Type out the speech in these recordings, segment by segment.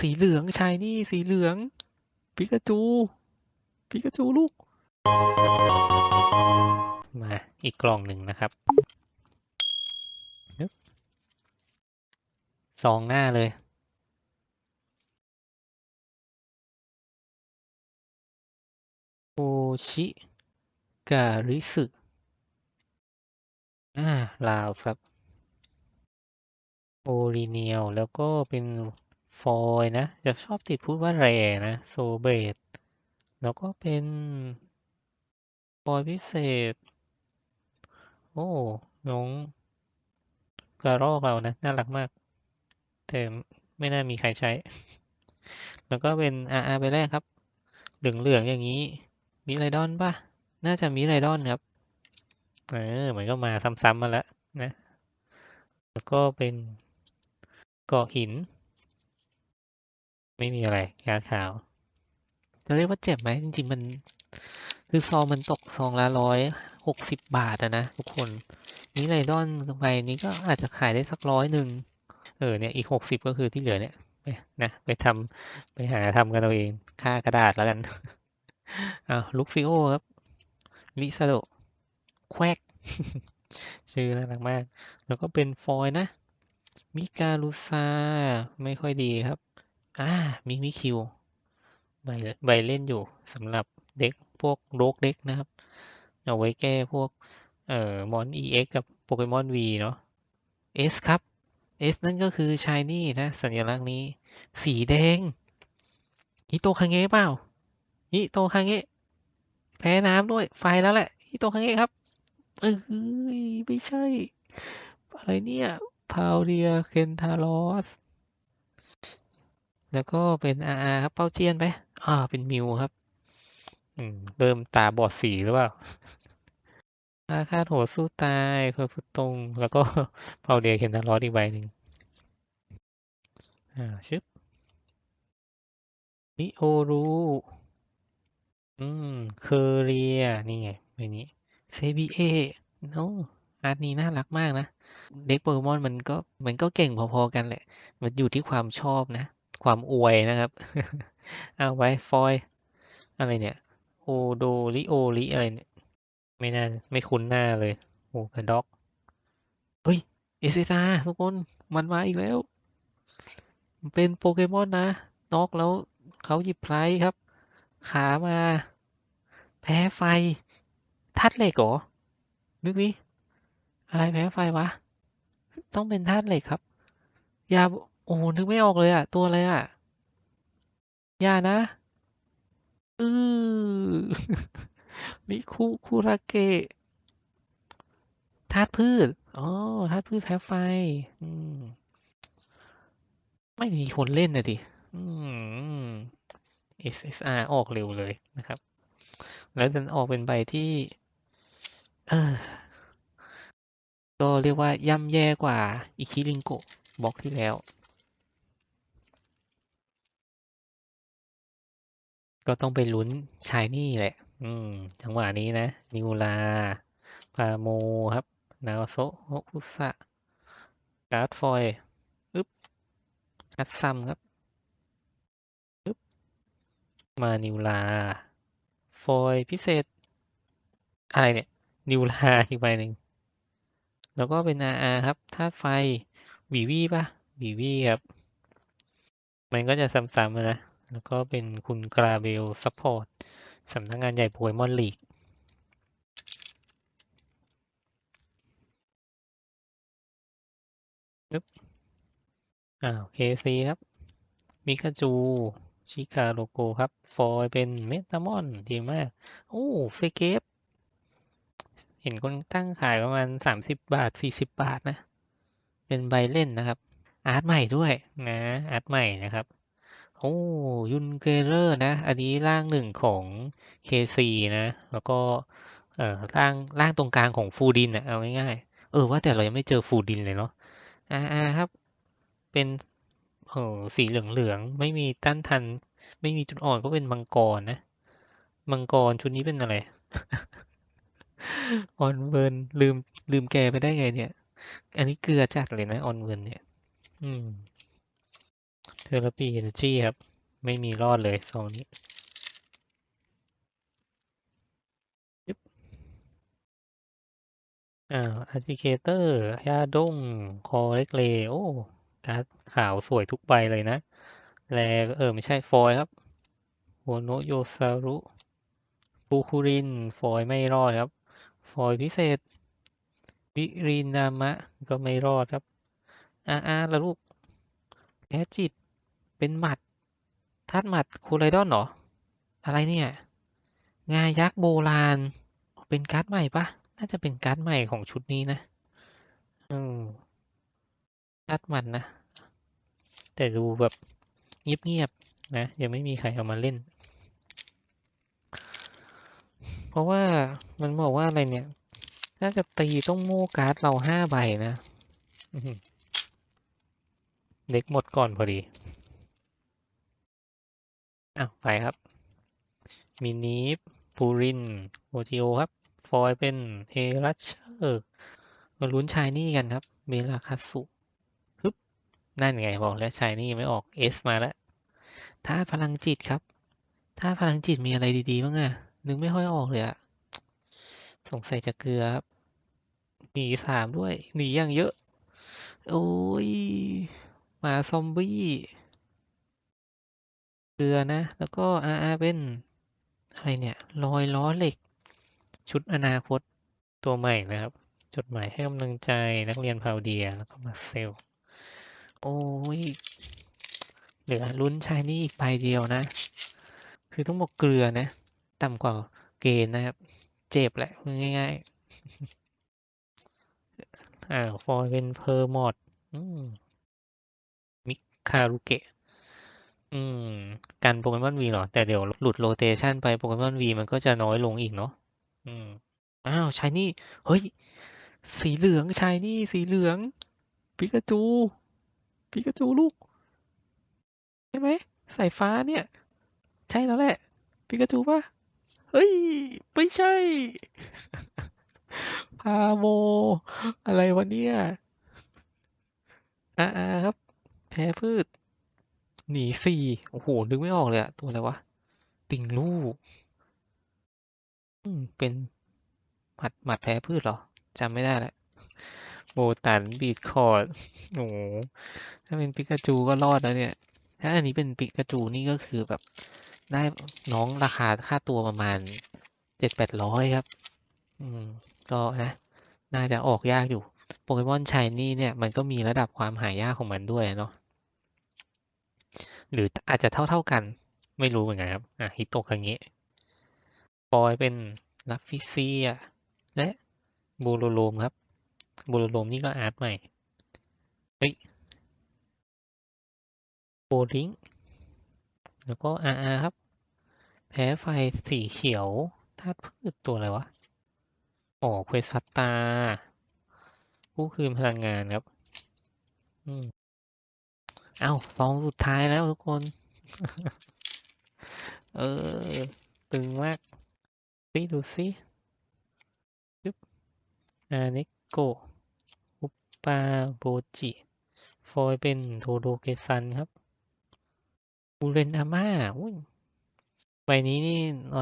สีเหลืองชายนี่สีเหลืองปิกาจูปิกาจูลูก มาอีกกล่องหนึ่งนะครับนึบสองหน้าเลย โอชิการิสึอ่าลาวครับ โอริเนียลแล้วก็เป็น ฟอยนะ จะชอบติดพูดว่าแรนะ โซเบตแล้วก็เป็นฟอยพิเศษ โอ้ น้องกระรอกเรานะ น่ารักมาก แต่ไม่น่ามีใครใช้ แล้วก็เป็น RR ไปแรกครับ เหลืองๆอย่างนี้มิไรดอนป่ะ น่าจะมิไรดอนครับ เออเหมือนก็มาซ้ำๆมาแล้วนะ แล้วก็เป็นเกาะหิน ไม่มีอะไรกาขาวจะเรียกว่าเจ็บไหมจริง ๆ มันคือซองมันตกซองละร้อยหกสิบบาทอะนะทุกคน นี่ไรดอนไปนี้ก็อาจจะขายได้สักร้อยหนึ่งเออเนี่ยอีกหกสิบก็คือที่เหลือเนี่ยไปนะไปทำไปหาทำกันเอาเองค่ากระดาษแล้วกันอ้าวลุกฟิโอครับลิซาโดแควกชื่อน่ารักมาก แล้วก็เป็นฟอยนะ มิการุซา ไม่ค่อยดีครับ อ่ามิมิคิวใบใบเล่นอยู่สำหรับเด็กพวกโรกเด็กนะครับ เอาไว้แก้พวกเอ่อมอน EX กับโปเกมอน V เนาะ S ครับ S นั่นก็คือชายนี่นะ สัญลักษณ์นี้ สีแดงฮิโตคังเงะเปล่าฮิโตคังเงะแพ้น้ำด้วย ไฟแล้วแหละฮิโตคังเงะครับเอ้ยไม่ใช่ อะไรเนี่ยพาวเดียเคนทารอส แล้วก็เป็น RR ครับ เป้าเจียนไป อ่า เป็นมิวครับ อืม เริ่มตาบอดสีหรือเปล่าอาคาโถสู้ตายเพอร์ฟุตงแล้วก็พาวเดียเคนทารอสอีกใบหนึ่ง อ่า ชึบนิโอรู อืม เคอเรีย นี่ไงใบนี้เซบีเอโน้อาร์ตนี้น่ารักมากนะ เด็กโปเกมอนมันก็มันก็เก่งพอๆกันแหละ มันอยู่ที่ความชอบนะ ความอวยนะครับ เอาไว้ฟอย อะไรเนี่ย โอโดริโอริอะไรเนี่ย ไม่น่าไม่คุ้นหน้าเลยโอ้กระด็อก เฮ้ยเอเซซาทุกคนมันมาอีกแล้ว เป็นโปเกมอนนะน็อกแล้วเขาหยิบไพรครับ ขามา แพ้ไฟ ทัดเหล็กเหรอ นึกดิอะไรแพ้ไฟวะ ต้องเป็นธาตุเหล็กครับยา โอ้โหนึกไม่ออกเลยอะ ตัวอะไรอะย่านะ อือนิคุคุราเกะธาตุพืช อ๋อธาตุพืชแพ้ไฟ อืม ไม่มีคนเล่นนะดิ อืม SSR ออกเร็วเลยนะครับ แล้วดันออกเป็นใบที่ก็เรียกว่าย่ำแย่กว่าอิคิริงโกะบล็อกที่แล้ว ก็ต้องไปลุ้นชายนี่แหละ อืม จังหวะนี้นะ นิวลาพาโมครับ นาโซโฮคุสะการ์ดฟอยอึ๊บอัดซัมครับอึ๊บมานิวลา ฟอยพิเศษ อะไรเนี่ย นิวลาอีกใบหนึ่ง แล้วก็เป็น RR ครับธาตุไฟวีวีป่ะวีวีครับ มันก็จะซ้ำๆนะ แล้วก็เป็นคุณกราเบลซัพพอร์ตสำนักงานใหญ่โปเกมอนลีกปึ๊บอ้าวเคซีครับ มิคาจู ชิคาโลโกครับ ฟอยเป็นเมตามอน ดีมาก โอ้เฟเกฟเห็นคนตั้งขายประมาณสามสิบบาทสี่สิบบาทนะ เป็นใบเล่นนะครับ อาร์ตใหม่ด้วยนะ อาร์ตใหม่นะครับ โอ้ยุนเกเลอร์นะ อันนี้ร่างหนึ่งของ KC นะ แล้วก็เอ่อร่างร่างตรงกลางของฟูดินอะเอาง่ายๆเออว่าแต่เรายังไม่เจอฟูดินเลยเนาะอ่าอ่าครับ เป็นเออสีเหลืองๆไม่มีต้านทัน ไม่มีจุดอ่อนก็เป็นมังกรนะมังกรชุดนี้เป็นอะไรออนเวิร์นลืมลืมแกไปได้ไงเนี่ย อันนี้เกลือจัดเลยนะออนเวิร์นเนี่ย อืม เทอร์ปีเอเนจีครับ ไม่มีรอดเลยซองนี้ยึบอ่าอาร์ติเคเตอร์ยาด้งคอเล็กเลโอ้การ์ดขาวสวยทุกใบเลยนะ แลเออ ไม่ใช่ฟอยครับโฮโนโยซารุฟูคุริน ฟอยไม่รอดครับ ฟอยพิเศษวิรินามะ ก็ไม่รอดครับอาอาล้วลูกแพ้จิต เป็นหมัดธาตุหมัดคูไรดอนเหรอ อะไรเนี่ย งายักษ์โบราณ เป็นการ์ดใหม่ปะน่าจะเป็นการ์ดใหม่ของชุดนี้นะอืมการ์ดมันนะ แต่ดูแบบเงียบๆนะ ยังไม่มีใครเอามาเล่น เพราะว่ามันบอกว่าอะไรเนี่ย น่าจะตีต้องโม่การ์ดเราห้าใบนะเด็กหมดก่อนพอดี อ้าวไปครับมินิฟปูริน โอจิโอครับ ฟอยเป็นเฮรัชเชอร์มาลุ้นชายนี่กันครับ เมลาคาสุฮึบนั่นไงบอกแล้วชายนี่ไม่ออกเอสมาแล้วถ้าพลังจิตครับ ถ้าพลังจิตมีอะไรดีๆบ้างอะนึกไม่ค่อยออกเลยอะสงสัยจะเกลือครับหนีสามด้วย หนีอย่างเยอะ โอ้ย มาซอมบี้ เกลือนะ แล้วก็อาอาเป็นอะไรเนี่ยรอยล้อเหล็ก ชุดอนาคตตัวใหม่นะครับ จดหมายให้กำลังใจนักเรียนพาวเดียแล้วก็มาเซล โอ้ย เหลือลุ้นชายนี่อีกใบเดียวนะ คือต้องบอกเกลือนะ ต่ำกว่าเกณฑ์นะครับ เจ็บแหละง่ายๆ อ่าฟอยเป็นเพอร์มอดมมิคารุเกะ อืม กันโปเกมอนวีเหรอ แต่เดี๋ยวหลุดโรเตชันไปโปเกมอนวีมันก็จะน้อยลงอีกเนาะอืม อ้าวชายนี่ เฮ้ย สีเหลืองชายนี่ สีเหลืองปิกาจูปิกาจูลูก ใช่ไหมสายฟ้าเนี่ย ใช่แล้วแหละปิกาจูป่ะเฮ้ย ไม่ใช่ พาโม อะไรวะเนี่ยอาอาครับ แพ้พืช หนีสี่โอ้โห นึกไม่ออกเลยอะตัวอะไรวะติงลูก อืม เป็นหมัดหมัดแพ้พืชเหรอจำไม่ได้แล้วโบตันบีดคอร์ดโอ้โหถ้าเป็นปิกาจูก็รอดแล้วเนี่ย ถ้าอันนี้เป็นปิกาจูนี่ก็คือแบบได้น้องราคาค่าตัวประมาณเจ็ดแปดร้อยครับ อืม ก็นะ น่าจะออกยากอยู่ โปเกมอนชายนี่เนี่ย มันก็มีระดับความหายากของมันด้วยเนาะ หรืออาจจะเท่าเท่ากัน ไม่รู้เหมือนกันครับ อะฮิโตะคังเงะฟอยเป็นลัฟฟิเซีย และบูโรโลมครับบูโรโลมนี่ก็อาร์ตใหม่ เฮ้ยโบลิงแล้วก็อาอาครับ แพ้ไฟสีเขียวธาตุพืชตัวอะไรวะอ๋อเควสัตตาผู้คืนพลังงานครับ อืม เอาซองสุดท้ายแล้วทุกคน เออ ตึงมากซิดูซิยึบอาเนโกอุปปาโบจิ ฟอยเป็นโทโดเกซันครับอูเรนอาม่าอุ้ยใบนี้นี่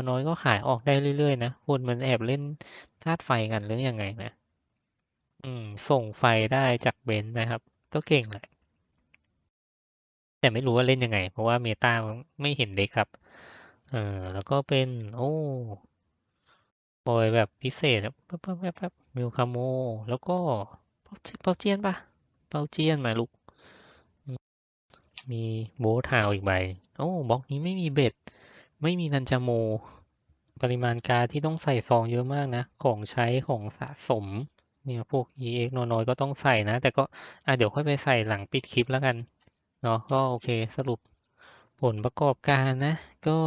น้อยก็ขายออกได้เรื่อย ๆ นะ คนมันแอบเล่นธาตุไฟกันหรือยังไงนะ อืม ส่งไฟได้จากเบนซ์นะครับ ก็เก่งแหละ แต่ไม่รู้ว่าเล่นยังไง เพราะว่าเมตาไม่เห็นเด็กครับ เออแล้วก็เป็น โอ้บอยแบบพิเศษแป๊บแป๊บแป๊บแป๊บมิวคาโม แล้วก็เปาเจียนปะเปาเจียนมาลูก มีโบทาวอีกใบ โอ้บล็อกนี้ไม่มีเบ็ด ไม่มีนันจาโม ปริมาณการที่ต้องใส่ซองเยอะมากนะ ของใช้ของสะสมเนี่ยพวก EX น้อยๆก็ต้องใส่นะ แต่ก็อะเดี๋ยวค่อยไปใส่หลังปิดคลิปแล้วกัน เนาะก็โอเคสรุปผลประกอบการนะ ก็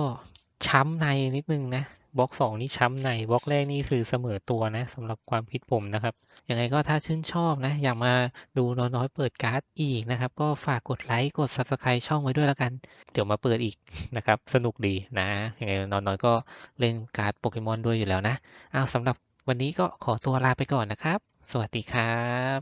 ช้ำในนิดนึงนะบล็อกสองนี่ช้ำในบล็อกแรกนี่คือเสมอตัวนะสำหรับความคิดผมนะครับยังไงก็ถ้าชื่นชอบนะ อยากมาดูน้อยๆเปิดการ์ดอีกนะครับ ก็ฝากกดไลค์กด Subscribe ช่องไว้ด้วยแล้วกัน เดี๋ยวมาเปิดอีกนะครับ สนุกดีนะยังไงน้อยๆก็เล่นการ์ดโปเกมอนด้วยอยู่แล้วนะอ้าวสำหรับวันนี้ก็ขอตัวลาไปก่อนนะครับ สวัสดีครับ